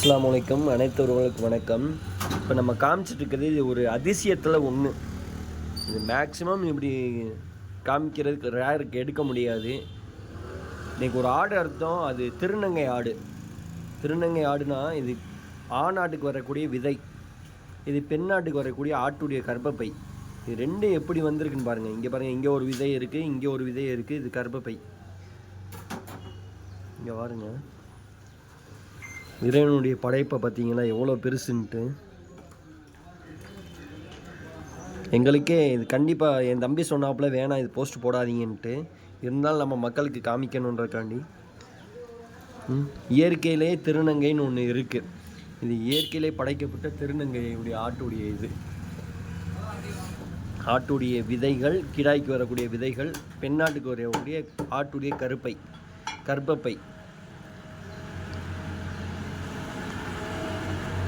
அஸ்லாம் வலைக்கம் அனைத்து வணக்கம். இப்போ நம்ம காமிச்சிட்ருக்கிறது இது ஒரு அதிசயத்தில் ஒன்று இது மேக்ஸிமம் இப்படி காமிக்கிறதுக்கு ரேருக்கு எடுக்க முடியாது. இன்றைக்கி ஒரு ஆடு அர்த்தம் அது திருநங்கை ஆடு. திருநங்கை ஆடுனா இது ஆணாட்டுக்கு வரக்கூடிய விதை. இது பெண்ணாட்டுக்கு வரக்கூடிய ஆட்டுடைய கர்ப்பப்பை. இது ரெண்டும் எப்படி வந்திருக்குன்னு பாருங்கள் இங்கே பாருங்கள் இங்கே ஒரு விதை இருக்குது இங்கே ஒரு விதை இருக்குது இது கர்ப்பப்பை. இங்கே பாருங்கள் இறைவனுடைய படைப்பை பார்த்தீங்கன்னா எவ்வளோ பெருசுன்ட்டு. எங்களுக்கே இது கண்டிப்பாக என் தம்பி சொன்னாப்புல வேணாம் இது போஸ்ட் போடாதீங்கன்ட்டு. இருந்தாலும் நம்ம மக்களுக்கு காமிக்கணுன்றக்காண்டி. இயற்கையிலே திருநங்கைன்னு ஒன்று இருக்குது இது இயற்கையிலே படைக்கப்பட்ட திருநங்கையுடைய ஆட்டுடைய இது. ஆட்டுடைய விதைகள் கிடாய்க்கு வரக்கூடிய விதைகள் பெண்ணாட்டுக்கு வரக்கூடிய ஆட்டுடைய கருப்பை கர்ப்பப்பை.